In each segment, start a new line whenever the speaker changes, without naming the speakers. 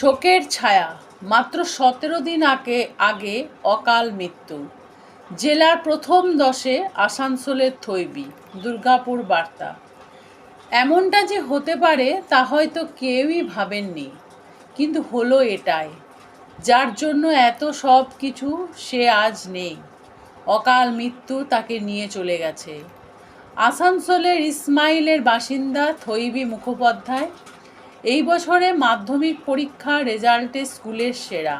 শোকের ছায়া, মাত্র সতেরো দিন আগে আগে অকাল মৃত্যু। জেলার প্রথম দশে আসানসোলের থৈবি দুর্গাপুর বার্তা। এমনটা যে হতে পারে, তা হয়তো কেউই ভাবেননি। কিন্তু হলো এটাই, যার জন্য এত সব কিছু সে আজ নেই। অকাল মৃত্যু তাকে নিয়ে চলে গেছে। আসানসোলের ইসমাইলের বাসিন্দা থৈবি মুখোপাধ্যায় এই বছরে মাধ্যমিক পরীক্ষা রেজাল্টে স্কুলের সেরা।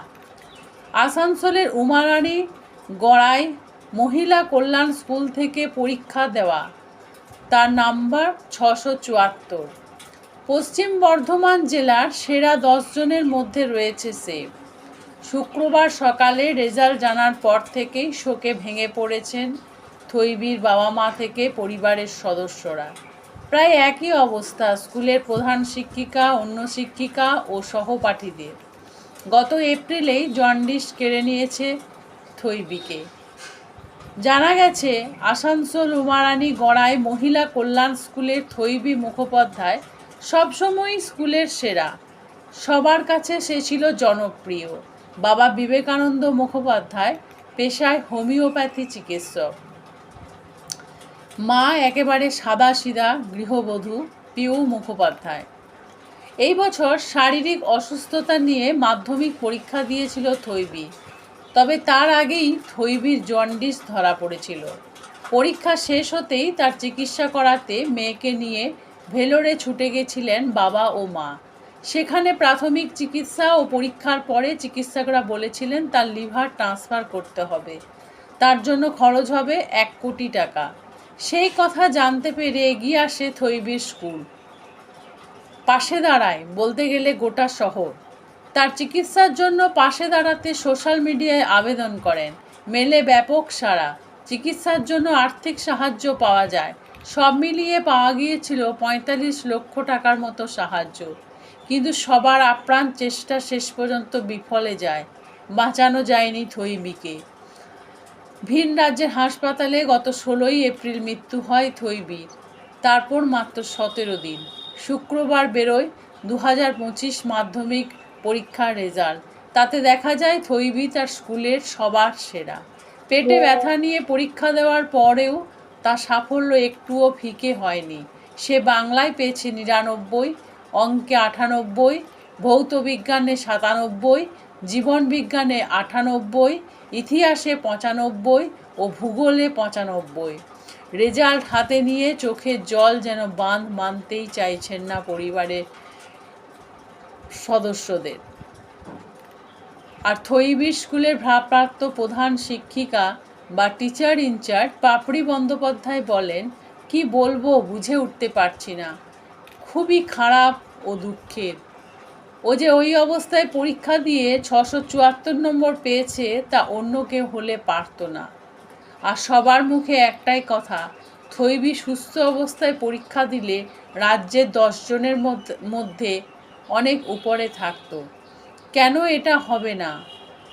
আসানসোলের উমারানি গড়াই মহিলা কল্যাণ স্কুল থেকে পরীক্ষা দেওয়া। তার নাম্বার ছশো চুয়াত্তর। পশ্চিম বর্ধমান জেলার সেরা দশজনের মধ্যে রয়েছে সে। শুক্রবার সকালে রেজাল্ট জানার পর থেকেই শোকে ভেঙে পড়েছেন থৈবির বাবা মা থেকে পরিবারের সদস্যরা। প্রায় একই অবস্থা, স্কুলের প্রধান শিক্ষিকা, অন্য শিক্ষিকা ও সহপাঠীদের। গত এপ্রিলেই জন্ডিস কেড়ে নিয়েছে থৈবিকে জানা গেছে, আসানসোল উমারানি গড়ায় মহিলা কল্যাণ স্কুলের থৈবি মুখোপাধ্যায় সবসময়ই স্কুলের সেরা। সবার কাছে সে ছিল জনপ্রিয়। বাবা বিবেকানন্দ মুখোপাধ্যায় পেশায় হোমিওপ্যাথি চিকিৎসক। মা একেবারে সাদা সিধা গৃহবধূ, পিউ মুখোপাধ্যায়। এই বছর শারীরিক অসুস্থতা নিয়ে মাধ্যমিক পরীক্ষা দিয়েছিল থৈবি, তবে তার আগেই থৈবির জন্ডিস ধরা পড়েছিল। পরীক্ষা শেষ হতেই তার চিকিৎসা করাতে মেয়েকে নিয়ে ভেলোরে ছুটে গেছিলেন বাবা ও মা। সেখানে প্রাথমিক চিকিৎসা ও পরীক্ষার পরে চিকিৎসকরা বলেছিলেন, তার লিভার ট্রান্সফার করতে হবে। তার জন্য খরচ হবে এক কোটি টাকা। সেই কথা জানতে পেরে এগিয়ে আসে থৈবির স্কুল। পাশে দাঁড়ায় বলতে গেলে গোটা শহর। তার চিকিৎসার জন্য পাশে দাঁড়াতে সোশ্যাল মিডিয়ায় আবেদন করেন। মেলে ব্যাপক সাড়া। চিকিৎসার জন্য আর্থিক সাহায্য পাওয়া যায়। সব মিলিয়ে পাওয়া গিয়েছিল পঁয়তাল্লিশ লক্ষ টাকার মতো সাহায্য। কিন্তু সবার আপ্রাণ চেষ্টা শেষ পর্যন্ত বিফলে যায়। বাঁচানো যায়নি থৈবিকে ভিন রাজ্যের হাসপাতালে গত ষোলোই এপ্রিল মৃত্যু হয় থৈবির তারপর মাত্র সতেরো দিন। শুক্রবার বেরোয় দু হাজার পঁচিশ মাধ্যমিক পরীক্ষার রেজাল্ট। তাতে দেখা যায় থৈবি তার স্কুলের সবার সেরা। পেটে ব্যথা নিয়ে পরীক্ষা দেওয়ার পরেও তার সাফল্য একটুও ফিকে হয়নি। সে বাংলায় পেয়েছে নিরানব্বই অঙ্কে আটানব্বই ভৌত বিজ্ঞানে সাতানব্বই জীবন বিজ্ঞানে আটানব্বই, ইতিহাসে পঁচানব্বই ও ভূগোলে পঁচানব্বই। রেজাল্ট হাতে নিয়ে চোখের জল যেন বাঁধ মানতেই চাইছেন না পরিবারের সদস্যদের। আর থৈবি স্কুলের ভারপ্রাপ্ত প্রধান শিক্ষিকা বা টিচার ইনচার্জ পাপড়ি বন্দ্যোপাধ্যায় বলেন, কি বলব বুঝে উঠতে পারছি না। খুবই খারাপ ও দুঃখের। ও যে ওই অবস্থায় পরীক্ষা দিয়ে ছশো চুয়াত্তর নম্বর পেয়েছে, তা অন্য কেউ হলে পারতো না। আর সবার মুখে একটাই কথা থৈবি সুস্থ অবস্থায় পরীক্ষা দিলে রাজ্যের দশজনের মধ্যে অনেক উপরে থাকতো। কেন এটা হবে না?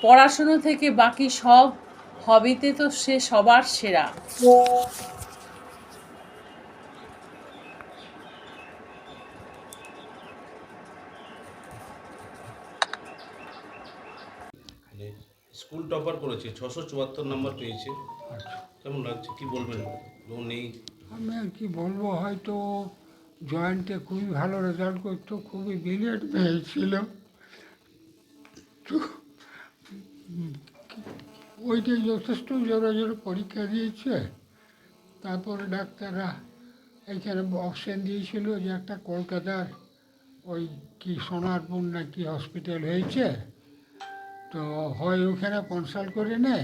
পড়াশুনো থেকে বাকি সব হবিতে তো সে সবার সেরা
মানে স্কুল টপার করেছে, ছশো চুয়াত্তর নাম্বার পেয়েছে। কেমন লাগছে? কি বলবেন? নেই?
আমি আর কি বলব, হয়তো জয়েন্টে খুবই ভালো রেজাল্ট করতো, খুবই ব্রিলিয়েন্ট মেয়ে ছিল। তো ওইটাই যথেষ্ট জোরে জোরে পরীক্ষা দিয়েছে। তারপরে ডাক্তাররা এখানে অপশন দিয়েছিল যে একটা কলকাতার ওই কি সোনারপুর না কি হসপিটাল হয়েছে। তো হয় ওখানে কনসাল্ট করে নে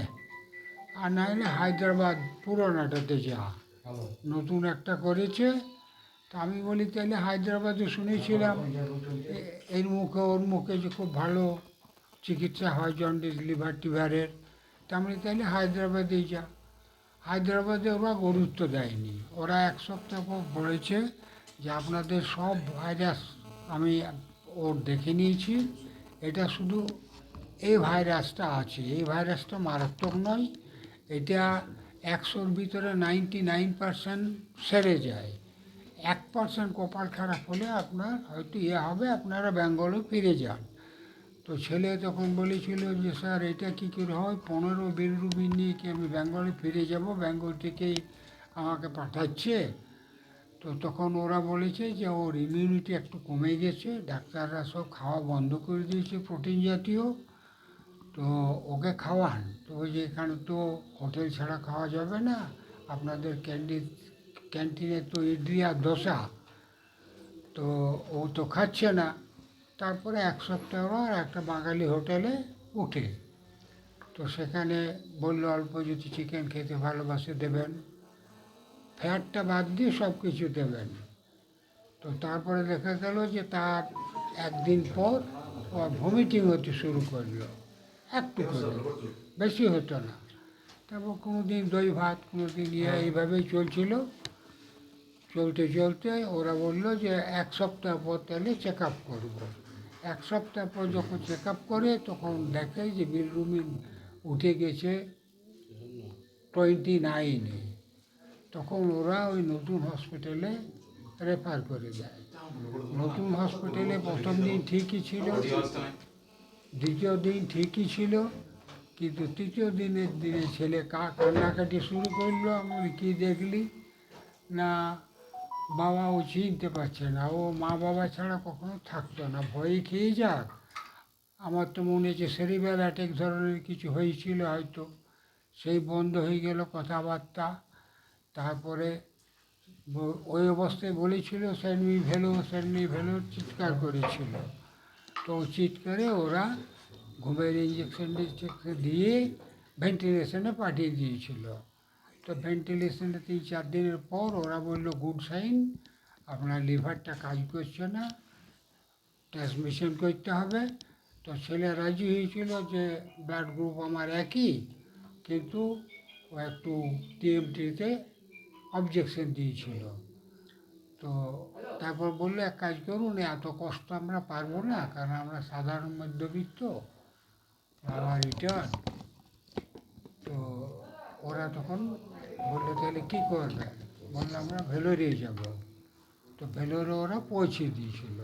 আর না হলে হায়দ্রাবাদ পুরোনোটাতে যা। নতুন একটা করেছে তা আমি বলি তাহলে হায়দ্রাবাদে শুনেছিলাম এর মুখে ওর মুখে যে খুব ভালো চিকিৎসা হয় জন্ডিস লিভার টিভারের তা আমি তাহলে হায়দ্রাবাদেই যা। হায়দ্রাবাদে ওরা গুরুত্ব দেয়নি। ওরা এক সপ্তাহ পর বলেছে যে আপনাদের সব ভাইরাস আমি ওর দেখে নিয়েছি। এটা শুধু এই ভাইরাসটা আছে। এই ভাইরাসটা মারাত্মক নয়, এটা একশোর ভিতরে নাইনটি নাইন পার্সেন্ট সেরে যায়। এক পার্সেন্ট কপাল খারাপ হলে আপনার হয়তো ইয়ে হবে, আপনারা বেঙ্গলে ফিরে যান। তো ছেলে তখন বলেছিল যে, স্যার, এটা কী করে হয়? পনেরো বিলরুবিন নিয়ে কি আমি বেঙ্গলে ফিরে যাব? বেঙ্গল থেকেই আমাকে পাঠাচ্ছে? তো তখন ওরা বলেছে যে, ওর ইমিউনিটি একটু কমে গেছে। ডাক্তাররা সব খাওয়া বন্ধ করে দিয়েছে প্রোটিন জাতীয়। তো ওকে খাওয়ান। তো ওই যে এখানে তো হোটেল ছাড়া খাওয়া যাবে না। আপনাদের ক্যান্টিন ক্যান্টিনে তো ইডলি আর ধোসা। তো ও তো খাচ্ছে না। তারপরে এক সপ্তাহ পর একটা বাঙালি হোটেলে উঠে। তো সেখানে বলল, অল্প যদি চিকেন খেতে ভালোবাসে দেবেন। ফ্যাটটা বাদ দিয়ে সব কিছু দেবেন। তো তারপরে দেখা গেল যে তার একদিন পর ভমিটিং হতে শুরু করল। একটু করে বেশি হতো না। তারপর কোনো দিন দই ভাত কোনো দিন ইয়ে এইভাবেই চলছিল। চলতে চলতে ওরা বলল যে এক সপ্তাহ পর তাহলে চেক আপ করব। এক সপ্তাহ পর যখন চেক আপ করে তখন দেখে যে বিলরুমিন উঠে গেছে টোয়েন্টি নাইনে তখন ওরা ওই নতুন হসপিটালে রেফার করে দেয়। নতুন হসপিটালে প্রথম দিন ঠিকই ছিল। দ্বিতীয় দিন ঠিকই ছিল, কিন্তু তৃতীয় দিনের দিনে ছেলে কা কান্নাকাটি শুরু করল। আমি কি দেখলি? না বাবা ও চিনতে পারছে না। ও মা বাবা ছাড়া কখনো থাকতো না। ভয়ে খেয়ে যাক। আমার তো মনে হচ্ছে সেরিবেল অ্যাটেক ধরনের কিছু হয়েছিল হয়তো। সেই বন্ধ হয়ে গেল কথাবার্তা। তারপরে ওই অবস্থায় বলেছিল সেন্ডমি ভেলো সেন্ডমি ভেলো চিৎকার করেছিল। তো করে ওরা ঘুমের ইঞ্জেকশন দিয়ে ভেন্টিলেশনে পাঠিয়ে দিয়েছিল তো ভেন্টিলেশনে তিন চার দিনের পর ওরা বলল গুড সাইন আপনার লিভারটা কাজ করছে না ট্রান্সমিশন করতে হবে তো ছেলে রাজি হয়েছিল যে, ব্লাড গ্রুপ আমার একই, কিন্তু ও একটু টিএমটিতে অবজেকশন দিয়েছিল। তো তারপর বলল, এক কাজ করুন এত কষ্ট আমরা পারব না, কারণ আমরা সাধারণ মধ্যবিত্ত, আমার রিটার্ন তো ওরা তখন বলল, তাহলে কী করবে? বলল, আমরা ভেলোরে যাব। তো ভেলোরে ওরা পৌঁছে দিয়েছিল।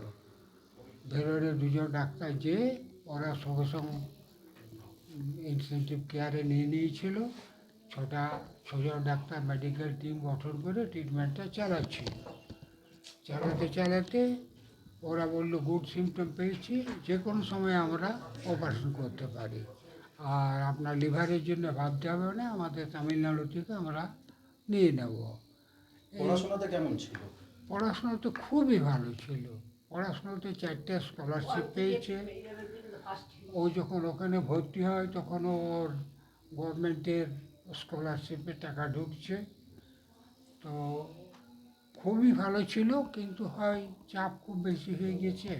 ভেলোরে দুজন ডাক্তার যে, ওরা সঙ্গে সঙ্গে ইনসেন্টিভ কেয়ারে নিয়ে নিয়েছিল। ছটা, ছজন ডাক্তার মেডিকেল টিম গঠন করে ট্রিটমেন্টটা চালাচ্ছিল। চালাতে চালাতে ওরা বলল গুড সিমটম পেয়েছি যে কোনো সময় আমরা অপারেশন করতে পারি। আর আপনার লিভারের জন্য ভাবতে হবে না আমাদের তামিলনাড়ু থেকে আমরা নিয়ে নেব।
পড়াশোনাতে কেমন ছিল?
পড়াশোনা তো খুবই ভালো ছিল। পড়াশোনাতে চারটে স্কলারশিপ পেয়েছে। ও যখন ওখানে ভর্তি হয় তখন ওর গভর্নমেন্টের স্কলারশিপে টাকা ঢুকছে। তো খুবই ভালো ছিল কিন্তু হয় চাপ খুব বেশি হয়ে গেছে।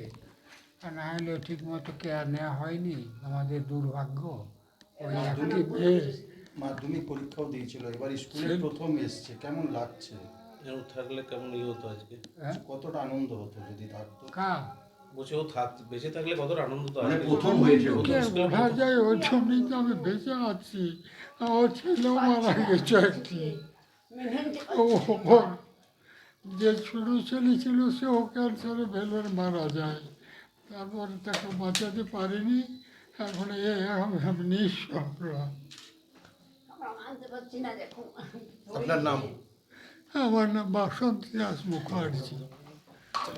আর না হলে ঠিক মতো কেয়ার নেওয়া হয়নি আমাদের দুর্ভাগ্য। ওই একটি মেয়ে
মাধ্যমিক পরীক্ষাও দিয়েছিল এবার স্কুলে প্রথম এসছে কেমন লাগছে?
এরকম থাকলে কেমন ইয়ে হতো আজকে?
হ্যাঁ,
কতটা আনন্দ হতো যদি থাকতো?
কা
বলছি ও থাক বেঁচে থাকলে কতটা আনন্দ তো
মানে প্রথম হয়েছে,
বোঝা যায় ওর জন্যই তো আমি বেঁচে আছি। আমার ছেলেও মারা গেছে একটি ও যে ছোটো ছেলে ছিল সেও ক্যান্সারে ভেলোর মারা যায়। তারপরে তাকে বাঁচাতে পারিনি। এখন এ নিঃস্ব আমরা।
আপনার নাম?
আমার নাম বাসন্তী দাস মুখার্জি।